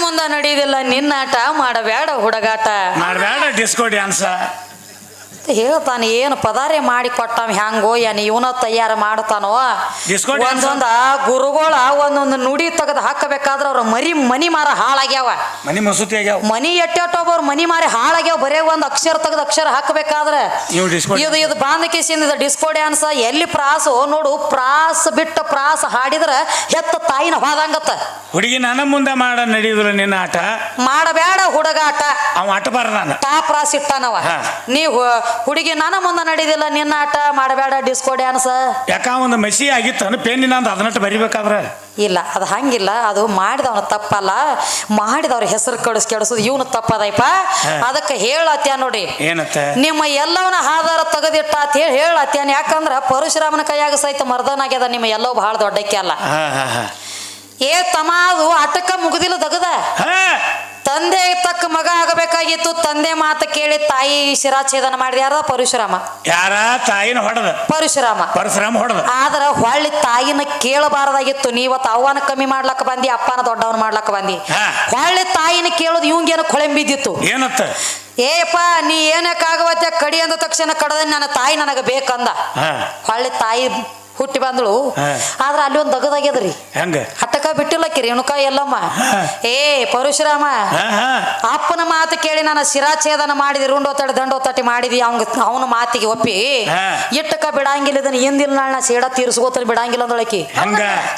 ಮುಂದ ನಡೆಯುದಿಲ್ಲ ನಿನ್ನಾಟ ಮಾಡಬೇಡ ಹುಡುಗಾಟ. ಮಾಡಬೇಡ ಡಿಸ್ಕೋ ಡ್ಯಾನ್ಸ. ಹೇಳ್ತಾನೆ ಏನು ಪದಾರೆ ಮಾಡಿ ಕೊಟ್ಟಾವ ಹ್ಯಾಂಗೋ ಏನ್ ಇವನ ತಯಾರು ಮಾಡ್ತಾನೋ? ಒಂದೊಂದ ಗುರುಗಳ ಒಂದೊಂದು ನುಡಿ ತೆಗೆದು ಹಾಕಬೇಕಾದ್ರೆ ಅವ್ರ ಮರಿ ಮನಿ ಮಾರ ಹಾಳಾಗ್ಯಾವ. ಮನಿ ಮಸೂತಿ ಆಗ್ಯಾವ. ಮನಿ ಎಟ್ಟೆಟ್ಟೊಬ್ಬರು ಮನಿ ಮಾರಿ ಹಾಳಾಗ್ಯಾವ ಬರೇ ಒಂದ್ ಅಕ್ಷರ ತೆಗೆದು ಅಕ್ಷರ ಹಾಕಬೇಕಾದ್ರೆ. ಇದು ಇದು ಬಾಂಧಕೇಶಿಂದ ಇದು ಡಿಸ್ಕೋ ಡ್ಯಾನ್ಸ್ ಎಲ್ಲಿ ಪ್ರಾಸು ನೋಡು ಪ್ರಾಸ ಬಿಟ್ಟ ಪ್ರಾಸ ಹಾಡಿದ್ರೆ ಹೆತ್ತ ತಾಯಿನ ಹೋದಂಗತ್ತ. ಹುಡುಗಿ ನನ್ನ ಮುಂದೆ ಮಾಡ ನಡೆಯುದಿಲ್ಲ ನಿನ್ನ ಆಟ? ಮಾಡಬೇಡ ಹುಡುಗಾಟ. ಅವ ಆಟ ಬಾರ ನಾನು. ತಾ ಪ್ರಾಸ ಇಟ್ಟಾನವ. ನೀವು ಹುಡುಗಿ ನನ್ನ ಮುಂದೆ ನಡೀದಿಲ್ಲ ನಿನ್ನ ಆಟ ಮಾಡಬೇಡ ಡಿಸ್ಕೋ ಡ್ಯಾನ್ಸ್ ಯಾಕ ಒಂದು ಮೆಸಿ ಆಗಿತ್ತು ಪೆನ್ನಿನ ಅಂತ ಅದನ್ನಟ್ಟು ಬರಿಬೇಕಾದ್ರೆ? ಇಲ್ಲ ಅದು ಹಂಗಿಲ್ಲ ಅದು ಮಾಡಿದವನ ತಪ್ಪಲ್ಲ. ಮಾಡಿದವ್ರ ಹೆಸರು ಕಡಿಸ್ ಕೆಡಿಸೋದು ಇವನು ತಪ್ಪದೈಪ. ಅದಕ್ಕೆ ಹೇಳತ್ಯ ನೋಡಿ. ಏನತ್ತೆ? ನಿಮ್ಮ ಎಲ್ಲವನ್ನ ಆಧಾರ ತೆಗೆದಿಟ್ಟ ಅಂತ ಹೇಳಿ ಹೇಳತ್ಯಾನ ಯಾಕಂದ್ರ ಪರಶುರಾಮನ ಕೈಯಾಗ ಸಹಿತ ಮರ್ದನಾಗ್ಯದ ನಿಮ್ಮ ಎಲ್ಲವೂ ಬಹಳ ದೊಡ್ಡಕ್ಕೆ ಅಲ್ಲ. ಏ ತಮಾ ಅದು ಅಟಕ ಮುಗುದಿಲ್ಲ ದಗದ. ಹಾ. ತಂದೆ ತಕ್ಕ ಮಗ ಆಗಬೇಕಾಗಿತ್ತು ತಂದೆ ಮಾತು ಕೇಳಿ ತಾಯಿ ಶಿರಾಚ್ಛೇದನ ಮಾಡಿದ ಯಾರ ಪರಶುರಾಮ. ಯಾರ? ತಾಯಿನ ಹೊಡೆದ. ಪರಶುರಾಮ. ಪರಶುರಾಮ ಹೊಡೆದ. ಆದ್ರ ಹೊಳ್ಳಿ ತಾಯಿನ ಕೇಳಬಾರದಾಗಿತ್ತು. ನೀವತ್ತು ಅವನ ಕಮ್ಮಿ ಮಾಡ್ಲಕ್ಕ ಬಂದಿ ಅಪ್ಪನ ದೊಡ್ಡವನ್ ಮಾಡ್ಲಕ್ಕ ಬಂದಿ. ಹೊಳ್ಳಿ ತಾಯಿನ ಕೇಳೋದು ಇವಂಗೇನು ಕೊಳೆಂಬಿದ್ದಿತ್ತು. ಏನತ್ತ? ಏಪ್ಪ ನೀ ಏನಕ್ಕಾಗವತ್ತೆ ಕಡಿ ಅಂದ ತಕ್ಷಣ ಕಡದ ನನ್ನ ತಾಯಿ ನನಗ ಬೇಕಂದ. ಹೊಳ್ಳಿ ತಾಯಿ ಹುಟ್ಟಿ ಬಂದಳು. ಆದ್ರೆ ಅಲ್ಲಿ ಒಂದು ದಗದಾಗ್ಯದ್ರಿ. ಹೆಂಗ? ಹಟ್ಟಕ ಬಿಟ್ಟಿಲ್ಲಕ್ಕಿ ರೇಣುಕ ಎಲ್ಲಮ್ಮ. ಏ ಪರಶುರಾಮ ಅಪ್ಪನ ಮಾತು ಕೇಳಿ ನಾನು ಶಿರಾಚ್ಛೇದನ ಮಾಡಿದಿ ರುಂಡೋತಾಡಿ ದಂಡೋತಾಟಿ ಮಾಡಿದಿ ಅವಂಗ ಅವನ ಮಾತಿಗೆ ಒಪ್ಪಿ. ಇಟ್ಟಕ ಬಿಡಂಗಿಲ್ಲ ಇದನ್ನ ಹಿಂದಿನ ನಾಳ ನಾ ಸೇಡ ತೀರ್ಸ್ಕೋತಾನೆ ಬಿಡಂಗಿಲ್ಲ ಅಂದಳಕಿ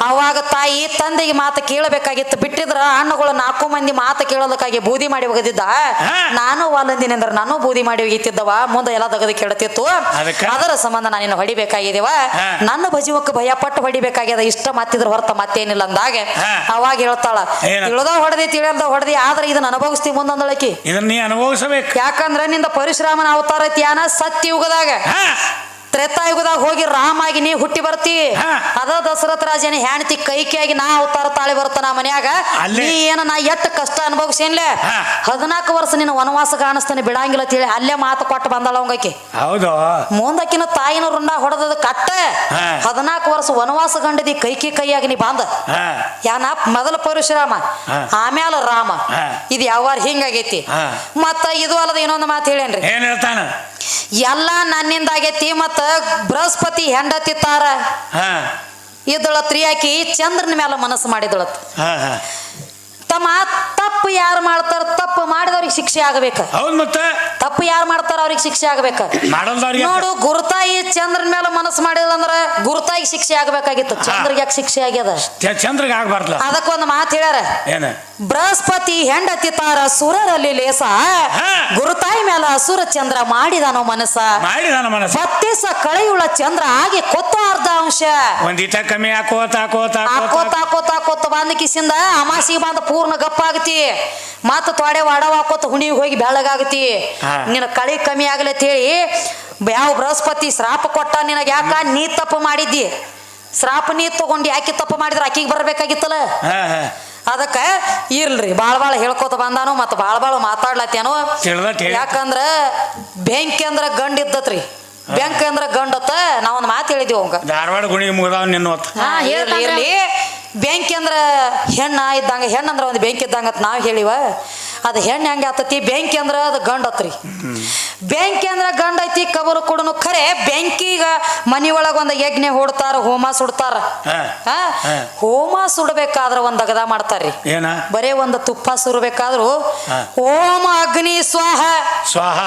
ಅವಾಗ ತಾಯಿ ತಂದೆಗೆ ಮಾತು ಕೇಳಬೇಕಾಗಿತ್ತು ಬಿಟ್ಟಿದ್ರ ಅಣ್ಣಗಳು ನಾಲ್ಕು ಮಂದಿ ಮಾತು ಕೇಳೋದಕ್ಕಾಗಿ ಬೂದಿ ಮಾಡಿ ಹೋಗದಿದ್ದ. ನಾನು ವಾಲಂದಿನ ಅಂದ್ರೆ ನಾನು ಬೂದಿ ಮಾಡಿ ಹೋಗಿತ್ತಿದ್ದವ ಮುಂದೆ ಎಲ್ಲ ದಗದ ಕೇಳತಿತ್ತು ಅದರ ಸಂಬಂಧ ನಾನು ನಿನ್ನ ಹೊಡಿಬೇಕಾಗಿದ್ದೀವ ಹಾ. ನನ್ನ ಭಜವಕ್ಕೆ ಭಯಪಟ್ಟು ಹೊಡಿಬೇಕಾಗ್ಯದ ಇಷ್ಟ ಮಾತಿದ್ರ ಹೊರತ ಮತ್ತೇನಿಲ್ಲ ಅಂದಾಗ ಹಾ. ಅವಾಗ ಹೇಳ್ತಾಳ ಏನ? ತಿಳಿದ ಹೊಡೆದಿ ತಿಳಿಯಲ್ದ ಹೊಡೆದಿ ಆದ್ರೆ ಇದನ್ನ ಅನುಭವಿಸ್ತಿ ಮುಂದೊಂದಳಕಿ ಇದನ್ನ ನೀ ಅನುಭವಿಸಬೇಕು. ಯಾಕಂದ್ರ ನಿಂದ ಪರಶುರಾಮನ ಅವತಾರ ತ್ಯಾನ ಸತ್ಯಯುಗದಾಗ. ಹಾ. ತ್ರೇತಾಯುಗದಾಗ ಹೋಗಿ ರಾಮಾಗಿ ನೀ ಹುಟ್ಟಿ ಬರ್ತಿ. ಅದ ದಶರಥ ರಾಜನ ಹೆಂಡತಿ ಕೈಕಿಯಾಗಿ ನಾ ಅವತಾರ ತಾಳಿ ಬರ್ತಾನ ಮನ್ಯಾಗ. ಮನೆಯಾಗ ನೀ ಏನ ನಾ ಎಷ್ಟು ಕಷ್ಟ ಅನುಭವಿಸಿನ್ಲೆ. ಹದಿನಾಲ್ಕು ವರ್ಷ ನಿನ್ನ ವನವಾಸ ಕಾಣಿಸ್ತಾನೆ ಬಿಡಂಗಿಲ್ಲ ತಿಳಿ ಅಲ್ಲೇ ಮಾತು ಕೊಟ್ಟು ಬಂದಳ ಅವಂಗಕ್ಕೆ ಹೌದು. ಮುಂದಕ್ಕಿನ ತಾಯಿನ ರುಂಡ ಹೊಡೆದ ಕಟ್ಟ. ಹದಿನಾಲ್ಕು ವರ್ಷ ವನವಾಸ ಗಂಡದಿ ಕೈಕಿ ಕೈಯಾಗಿ ನೀ ಬಂದ. ಯಾನ ಮೊದಲ ಪರಶುರಾಮ. ಆಮ್ಯಾಲ ರಾಮ. ಇದು ಯಾವಾರ ಹಿಂಗಾಗೈತಿ. ಮತ್ತ ಇದು ಅಲ್ಲದ ಇನ್ನೊಂದು ಮಾತು ಹೇಳೇನ್ರಿ. ಏನ್ ಹೇಳ್ತಾನ? ಎಲ್ಲ ನನ್ನಿಂದ ಆಗೇತಿ ಮತ್ತ ಬೃಹಸ್ಪತಿ ಹೆಂಡತಿ ತಾರ. ಹಾ. ಇದ್ದಳತ್ರಿ ಆಕಿ ಚಂದ್ರನ ಮೇಲೆ ಮನಸ್ಸು ಮಾಡಿದಳತ್. ತಮ್ಮ ತಪ್ಪು ಯಾರು ಮಾಡ್ತಾರ ತಪ್ಪು ಮಾಡಿದವ್ರಿಗೆ ಶಿಕ್ಷೆ ಆಗಬೇಕು. ಹೌದ್ ಮತ್ತೆ? ತಪ್ಪು ಯಾರು ಮಾಡ್ತಾರ ಅವ್ರಿಗೆ ಶಿಕ್ಷೆ ಆಗ್ಬೇಕು. ಮಾಡಲ್ದವ್ರಿಗೆ. ನೋಡು ಗುರುತಾಯಿ ಚಂದ್ರನ ಮೇಲೆ ಮನಸ್ಸು ಮಾಡಿದಂದ್ರ ಗುರುತಾಯಿ ಶಿಕ್ಷೆ ಆಗಬೇಕಾಗಿತ್ತು. ಚಂದ್ರಿಗೆ ಯಾಕೆ ಶಿಕ್ಷೆ ಆಗ್ಯದ? ಚಂದ್ರಿಗೆ ಆಗ್ಬಾರ್ದಲ್ಲ ಅದಕ್ಕೊಂದು ಮಾತು ಹೇಳ್ಯಾರ. ಏನ? ಬೃಹಸ್ಪತಿ ಹೆಂಡತಿ ತಾರ ಸುರರಲ್ಲಿ ಲೇಸ. ಗುರುತಾಯಿ ಮೇಲೆ ಅಸುರ ಚಂದ್ರ ಮಾಡಿದಾನೋ ಮನಸ್ಸ. ಮಾಡಿದನ ಮನಸ್ಸ. ಬತ್ತಿಸ ಕಳೆಯುಳ ಚಂದ್ರ ಆಗಿ ಕೊತ್ತ ಅರ್ಧ ಅಂಶ ಒಂದಿಟ ಕಮ್ಮಿ ಹಾಕೋತ ಹಾಕೋತ ಹಾಕೋತ. ಹಾಕೋತ ಹಾಕೋತ ಬಂದ ಕಿಸಿಂದ ಅಮಾಸಿಗೆ ಬಂದ ಪೂರ್ಣ ಗಪ್ಪ ಆಗತಿ. ಮತ್ತ ತೊಡೆ ವಾಡವ ಹಾಕೋತ ಹುಣಿಗೆ ಹೋಗಿ ಬೆಳಗಾಗತಿ. ನಿನ್ನ ಕಳಿ ಕಮ್ಮಿ ಆಗಲಿ ಹೇಳಿ ಯಾವ ಬೃಹಸ್ಪತಿ ಶ್ರಾಪ ಕೊಟ್ಟ ನಿನಗೆ ಯಾಕ? ನೀ ತಪ್ಪು ಮಾಡಿದ್ದಿ. ಶ್ರಾಪ ನೀ ತಗೊಂಡು ಯಾಕೆ ತಪ್ಪು ಮಾಡಿದ್ರ? ಆಕಿಗೆ ಬರ್ಬೇಕಾಗಿತ್ತಲ್ಲ? ಅದಕ್ಕ ಇರ್ಲ್ರಿ ಬಾಳ ಬಾಳ ಹೇಳ್ಕೊತ ಬಂದಾನು ಮತ್ತ ಬಾಳ ಬಾಳ ಮಾತಾಡ್ಲತ್ತೇನು. ಯಾಕಂದ್ರ ಬೆಂಕಿ ಅಂದ್ರ ಗಂಡ ಬೆಂಕಿ ಅಂದ್ರ ಗಂಡತ್ತ ನಾವೊಂದ್ ಮಾತು ಹೇಳಿದೀವಿ ಅವಂಗ. ಧಾರವಾಡ ಗುಣಿಗೆ ಮುಗ್ದಾವ್ ನಿನ್ನ ಹೊತ್ತು. ಹಾ, ಇರ್ಲಿ ಇರ್ಲಿ. ಬೆಂಕಿ ಅಂದ್ರ ಹೆಣ್ಣ ಇದ್ದಂಗ ಹೆಣ್ಣ ಅಂದ್ರ ಒಂದು ಬೆಂಕಿ ಇದ್ದಂಗ ಅಂತ ನಾವ್ ಹೇಳಿವ. ಅದು ಹೆಣ್ಣು ಹೆಂಗೆ ಆತತಿ? ಬೆಂಕಿ ಅಂದ್ರ ಅದು ಗಂಡ ಅತ್ರಿ ಬೆಂಕಿ ಅಂದ್ರ ಗಂಡ ಐತಿ ಕಬರು ಕೊಡನು ಖರೆ. ಬ್ಯಾಂಕಿಗ ಮನಿ ಒಳಗ ಒಂದು ಯಜ್ಞ ಹೊಡ್ತಾರ ಹೋಮ ಸುಡ್ತಾರ. ಹಾ. ಹಾ? ಹಾ. ಹೋಮ ಸುಡ್ಬೇಕಾದ್ರ ಒಂದ್ ಅಗದ ಮಾಡ್ತಾರ್ರಿ. ಏನ? ಬರೇ ಒಂದು ತುಪ್ಪ ಸುರ್ಬೇಕಾದ್ರು ಹಾ. ಓಂ ಅಗ್ನಿ ಸ್ವಾಹ. ಸ್ವಾಹ.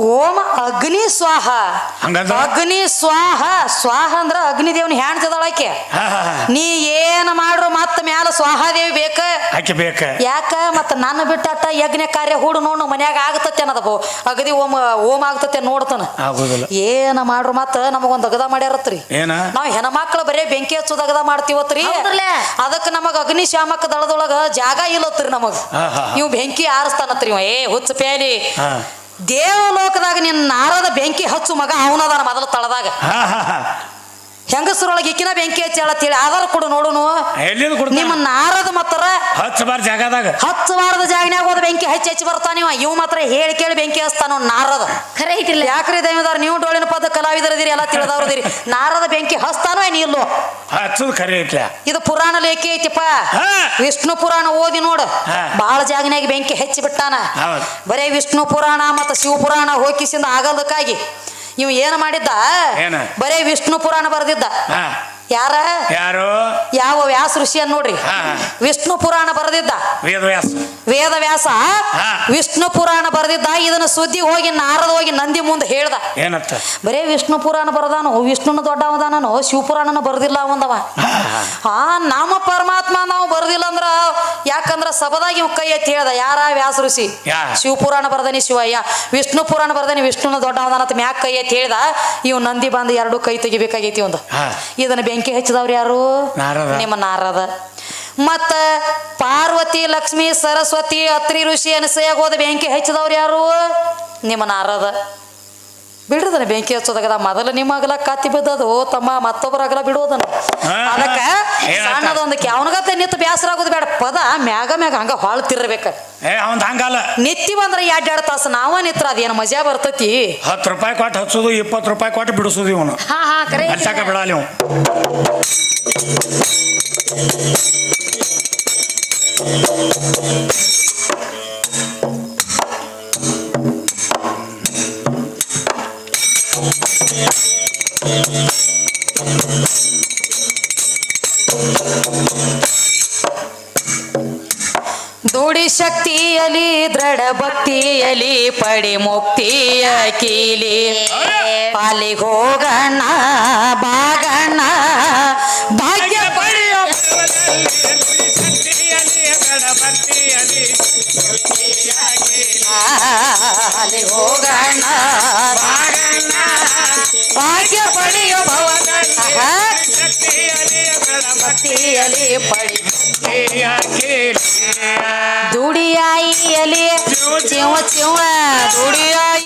ಓಂ ಅಗ್ನಿ ಸ್ವಾಹ. ಹಂಗಂದ್ರ? ಅಗ್ನಿ ಸ್ವಾಹ. ಸ್ವಾಹ ಅಂದ್ರ ಅಗ್ನಿ ದೇವನ ಹ್ಯಾಂಡ್ ಹಾ ಹಾ ಹಾ. ನೀ ಏನ್ ಮಾಡ್ರು ಮತ್ತ ಮ್ಯಾಲ ಸ್ವಾಹಾದೇವಿ ಬೇಕ? ಆಕೆ ಬೇಕ. ಯಾಕ? ಮತ್ತ ನನ್ನ ಬಿಟ್ಟಟ್ಟ ಯಜ್ಞ ಕಾರ್ಯ ಹೂಡು ನೋಡು ಮನ್ಯಾಗ ಆಗತತ್ತೆ ಅನ್ನದ ಬೋ ಅಗದಿ ಓಮ ಓಮ್ ಆಗ್ತತೆ ನೋಡ್ತಾನ. ಆಗೋದಿಲ್ಲ. ಏನ ಮಾಡ್ರು ಮತ್ತ ನಮಗೊಂದ್ ಅಗದ ಮಾಡ್ಯಾರತ್ರಿ? ಏನ? ನಾವ್ ಹೆಣ್ಮಕ್ಳು ಬರೇ ಬೆಂಕಿ ಹಚ್ಚೋದ್ ಅಗದ ಮಾಡ್ತೀವತ್ರಿ? ಅದಕ್ಕೆ ಅದಕ್ಕ ನಮಗ ಅಗ್ನಿ ಶಾಮಕ ದಳದೊಳಗ ಜಾಗ ಇಲ್ಲತ್ರಿ ನಮಗ. ನೀವು ಹಾ. ಬೆಂಕಿ ಆರಿಸ್ತಾನತ್ರಿ ಇವ. ಏ ಹುಚ್ಚ ಪ್ಯಾಲಿ. ಹಾ. ದೇವಲೋಕದಾಗ ನಿನ್ನ ನಾರದ ಬೆಂಕಿ ಹಚ್ಚು ಮಗ ಅವನದಾನ ಮೊದಲು ತಳದಾಗ. ಹಾ ಹಾ ಹಾ ಹೆಂಗಸರೊಳಗೆ ಇಕ್ಕಿನ ಬೆಂಕಿ ಹಚ್ಚಿ ತಿಳಿ ಆಧಾರ ಕೊಡು ನೋಡುನು. ಎಲ್ಲಿಂದ ಕೊಡ್ತಾನ? ನಿಮ್ಮ ನಾರದ ಮಾತ್ರ ಹಚ್ಚ ಬಾರ್ ಜಾಗದಾಗ. ಹತ್ತು ವಾರದ ಜಾಗನ್ಯಾಗ ಹೋದ ಬೆಂಕಿ ಹಚ್ಚಿ ಹಚ್ಚಿ ಬರ್ತಾನ ಇವ. ಇವ್ ಮಾತ್ರ ಹೇಳಿ ಕೇಳಿ ಬೆಂಕಿ ಹಚ್ತಾನ ನಾರದ. ಖರೆ ಐತಿಲ್ಲ. ಯಾಕ್ರಿ ದೈವದಾರ ನೀವು ಡೋಳಿನ ಪದ ಕಲಾವಿದರದಿರಿ ಎಲ್ಲ ತಿಳಿದವ್ರದಿರಿ. ನಾರದ ಬೆಂಕಿ ಹಚ್ತಾನೋ ಏನ್ ಇಲ್ಲೋ? ಹಚ್ಚದ ಖರೆ ಐತ್ಲ. ಇದು ಪುರಾಣ ಲೇಖಿ ಐತಿಪ್ಪ. ಹಾ. ವಿಷ್ಣು ಪುರಾಣ ಓದಿ ನೋಡು. ಹಾ. ಬಾಳ ಜಾಗನ್ಯಾಗ ಬೆಂಕಿ ಹೆಚ್ಚಿ ಬಿಟ್ಟಾನ. ಹೌದು. ಬರೇ ವಿಷ್ಣು ಪುರಾಣ ಮತ್ತು ಶಿವ ಪುರಾಣ ಹೋಗಿಸಿಂದ ಆಗಲ್ದಕ್ಕಾಗಿ. ಇವ್ ಏನು ಮಾಡಿದ್ದ? ಏನ? ಬರೇ ವಿಷ್ಣು ಪುರಾಣ ಬರೆದಿದ್ದ. ಹಾ. ಯಾರ? ಯಾರು? ಯಾವ ವ್ಯಾಸ ಋಷಿಯನ್ ನೋಡ್ರಿ. ವಿಷ್ಣು ಪುರಾಣ ಬರೆದಿದ್ದ. ವೇದವ್ಯಾಸ ವೇದ ವ್ಯಾಸ? ವಿಷ್ಣು ಪುರಾಣ ಬರೆದಿದ್ದ ಇದನ್ನ ಸುದ್ದಿ ಹೋಗಿ ನಾರದ ಹೋಗಿ ನಂದಿ ಮುಂದೆ ಹೇಳ್ದ. ಏನತ್ತ ಬರೇ ವಿಷ್ಣು ಪುರಾಣ ಬರದಾನು ವಿಷ್ಣುನ ದೊಡ್ಡವದಾನನು ಶಿವಪುರಾಣನ ಬರ್ದಿಲ್ಲ ಅವಂದವ. ಆ ನಾಮ ಪರಮಾತ್ಮ ನಾವು ಬರ್ದಿಲ್ಲ ಅಂದ್ರ ಯಾಕಂದ್ರ ಸಬದಾಗಿ ಇವ್ ಕೈ ಎತ್ತಿ ಹೇಳ್ದ ಯಾರ ವ್ಯಾಸ ಋಷಿ? ಶಿವಪುರಾಣ ಬರ್ದನಿ ಶಿವಯ್ಯ ವಿಷ್ಣು ಪುರಾಣ ಬರ್ದನಿ ವಿಷ್ಣುನ ದೊಡ್ಡವದಾನ ಅಂತ ಮ್ಯಾಕ್ ಕೈ ಎತ್ತಿ ಹೇಳ್ದ ಇವ್ ನಂದಿ ಬಂದು ಎರಡು ಕೈ ತೆಗಿಬೇಕಾಗೈತಿ ಒಂದು. ಇದನ್ನ ಬೆಂಕಿ ಹಚ್ಚಿದವ್ರು ಯಾರು? ನಾರದ. ನಿಮ್ಮ ನಾರದ. ಮತ್ತ ಪಾರ್ವತಿ ಲಕ್ಷ್ಮಿ ಸರಸ್ವತಿ ಅತ್ರಿ ಋಷಿ ಅನಸಯ್ಯಾಗ ಹೋದ ಬೆಂಕಿ ಹಚ್ಚಿದವ್ರು ಯಾರು? ನಿಮ್ಮ ನಾರದ. ಬಿಡುದನ ಬೆಂಕಿ ಹಚ್ಚೋದಾಗ ಮೊದಲು ನಿಮ್ಮ ಅಗಲ ಕತ್ತಿ ಬಿದ್ದದು ತಮ್ಮ ಮತ್ತೊಬ್ಬರ ಅಗಲ ಬಿಡೋದನ. ಅದಕ್ಕೆ? ಸಣ್ಣದೊಂದು ಕ್ಯಾವನಗತ್ತೆ ನಿಂತು ಬೇಸರ ಆಗೋದು ಬೇಡ. ಪದ ಮ್ಯಾಗ ಮ್ಯಾಗ ಹಂಗ ಹೊಳ್ತಿರ್ಬೇಕ ಹಂಗಲ್ಲ. ನಿತ್ತಿ ಬಂದ್ರ ಎರಡೆರಡು ತಾಸು ನಾವ ನಿತ್ರ ಅದೇನು ಮಜಾ ಬರ್ತತಿ? ಹತ್ತು ರೂಪಾಯಿ ಕೊಟ್ಟು ಹಚ್ಚೋದು ಇಪ್ಪತ್ತು ರೂಪಾಯಿ ಕೊಟ್ಟು ಬಿಡಿಸೋದು ಇವನು. ಹಾ ಹಾ ಖರೆ ಐತಿ. ದುಡಿ ಶಕ್ತಿಯಲಿ ದೃಢ ಭಕ್ತಿಯಲಿ ಪಡಿ ಮುಕ್ತಿಯ ಕೀಲಿ ಅಲ್ಲಿಗೆ ಭಕ್ತಿಯಲಿ ಪಡಿ ದುಡಿಯಾಯಿಯಲಿ ಚಿವ ಚಿವ ದುಡಿ